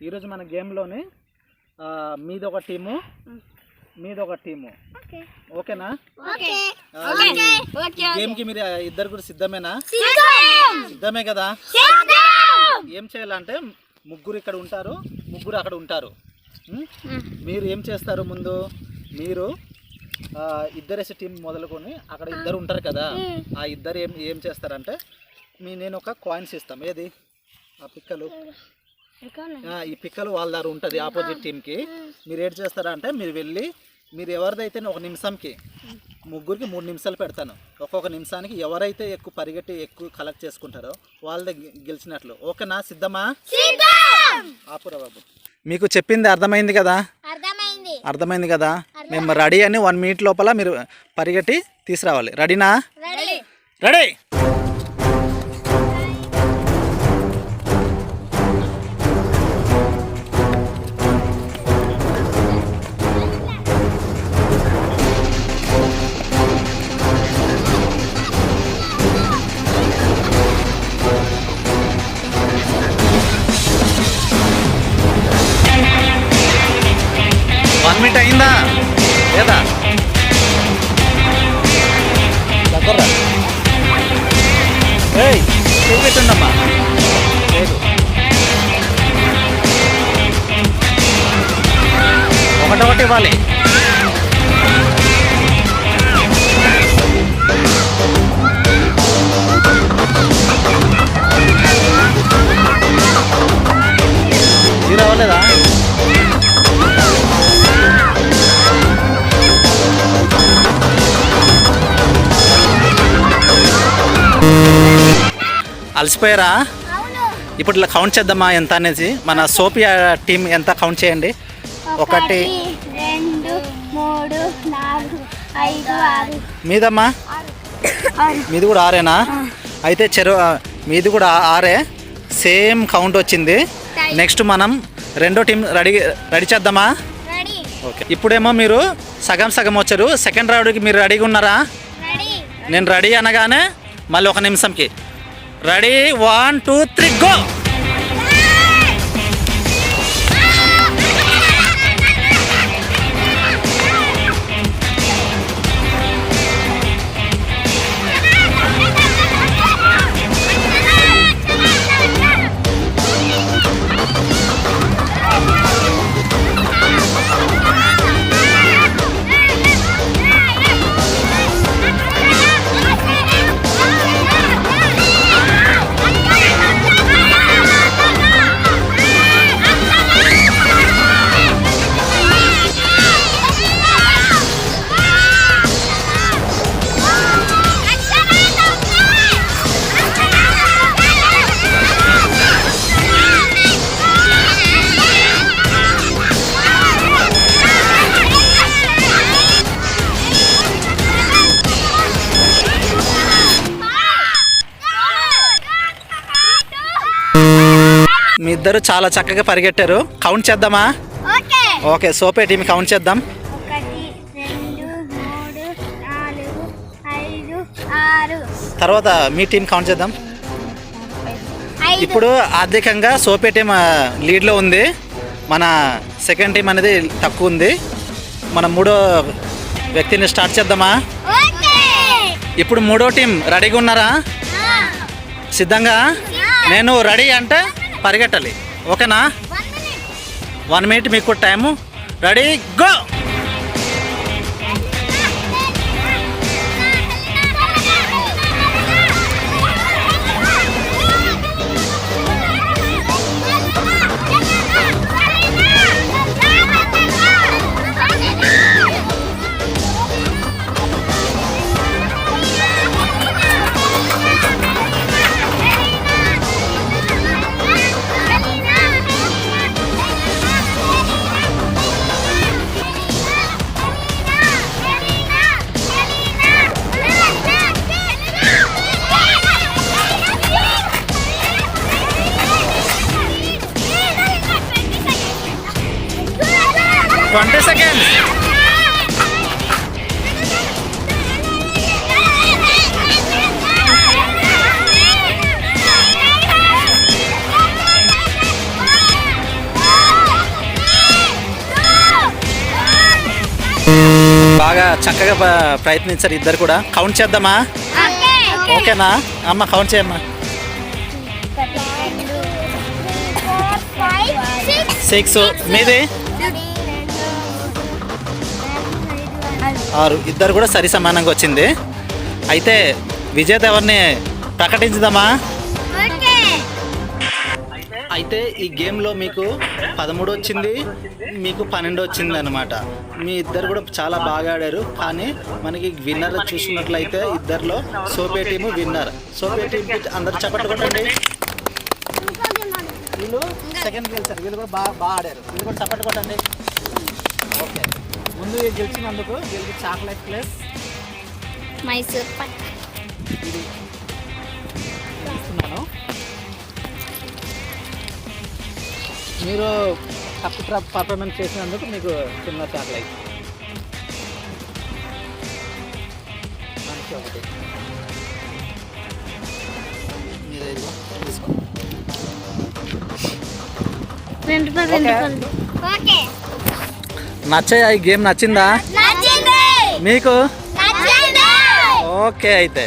ఈరోజు మన గేమ్లోని మీది ఒక టీము మీది ఒక టీము ఓకేనా? గేమ్కి మీరు ఇద్దరు కూడా సిద్ధమేనా? సిద్ధమే కదా? ఏం చేయాలంటే ముగ్గురు ఇక్కడ ఉంటారు ముగ్గురు అక్కడ ఉంటారు? మీరు ఏం చేస్తారు ముందు? మీరు ఇద్దరేసి టీం మొదలుకొని అక్కడ ఇద్దరు ఉంటారు కదా? ఆ ఇద్దరు ఏం ఏం చేస్తారంటే మీ నేను ఒక కాయిన్స్ ఇస్తాం. ఏది? ఆ పిక్కలు. ఈ పిక్కలు వాళ్ళ దగ్గర ఉంటుంది ఆపోజిట్ టీంకి మీరు ఏం చేస్తారా అంటే మీరు వెళ్ళి మీరు ఎవరిదైతే ఒక నిమిషంకి ముగ్గురికి మూడు నిమిషాలు పెడతాను. ఒక్కొక్క నిమిషానికి ఎవరైతే ఎక్కువ పరిగెట్టి ఎక్కువ కలెక్ట్ చేసుకుంటారో వాళ్ళదే గె- గెలిచినట్లు. ఓకేనా సిద్ధమా? ఆపురా బాబు. మీకు చెప్పింది అర్థమైంది కదా? అర్థమైంది. అర్థమైంది కదా? మేము రెడీ అని వన్ మినిట్ లోపల మీరు పరిగెట్టి తీసుకురావాలి. రెడీనా? రెడీ! చూపెట్టుండమ్మా లేదు. ఒకటొకటి ఇవ్వాలి. అలసిపోయారా? ఇప్పుడు ఇట్లా కౌంట్ చేద్దామా ఎంత అనేది? మన సోపియా టీం ఎంత కౌంట్ చేయండి? ఒకటి రెండు మూడు నాలుగు ఐదు ఆరు. మీదమ్మా? మీది కూడా ఆరేనా? అయితే చెరు మీది కూడా ఆరే. సేమ్ కౌంట్ వచ్చింది. నెక్స్ట్ మనం రెండో టీం రెడీ రెడీ చేద్దామా? ఓకే. ఇప్పుడేమో మీరు సగం సగం వచ్చారు. సెకండ్ రౌండ్కి మీరు రెడీగా ఉన్నారా? నేను రెడీ అనగానే మళ్ళీ ఒక నిమిషంకి. Ready one two three go ఇద్దరు చాలా చక్కగా పరిగెట్టారు. కౌంట్ చేద్దామా? ఓకే. సోపే టీం కౌంట్ చేద్దాం. తర్వాత మీ టీం కౌంట్ చేద్దాం. ఇప్పుడు ఆర్థికంగా సోపే టీం లీడ్లో ఉంది. మన సెకండ్ టీం అనేది తక్కువ ఉంది. మన మూడో వ్యక్తిని స్టార్ట్ చేద్దామా? ఇప్పుడు మూడో టీం రెడీగా ఉన్నారా? సిద్ధంగా? నేను రెడీ అంటే పరిగెట్టాలి. ఓకేనా? వన్ మినిట్ మీకు time. Ready go twenty second బాగా చక్కగా ప్రయత్నించారు ఇద్దరు కూడా. కౌంట్ చేద్దామా? ఓకేనా? అమ్మ కౌంట్ చేయమ్మా. సిక్స్ మీది? ఆరు. ఇద్దరు కూడా సరి సమానంగా వచ్చింది. అయితే విజేత ఎవరిని ప్రకటించుదామా? అయితే ఈ గేమ్లో మీకు పదమూడు వచ్చింది మీకు పన్నెండు వచ్చింది అనమాట మీ ఇద్దరు కూడా చాలా బాగా ఆడారు. కానీ మనకి విన్నర్ చూసుకున్నట్లయితే ఇద్దరిలో సోపే టీము విన్నర్. సోపే టీంకి అందరు చప్పట్లు కొట్టండి. వీళ్ళు సెకండ్ గెలిచారు వీళ్ళు కూడా బాగా బాగా ఆడారు. వీళ్ళు కూడా చప్పట్లు కొట్టండి. ముందు గెలిచినందుకు వీళ్ళకి చాక్లెట్ ప్లస్. మైసూర్ పక్. ఇది ఇస్తున్నాను. మీరు తప్పు పర్ఫార్మెన్స్ చేసినందుకు మీకు చిన్న చాక్లెట్. మంచి ఒకటి రెండు ఓకే. ఓకే నచ్చా ఈ గేమ్ నచ్చిందా? మీకు? ఓకే అయితే.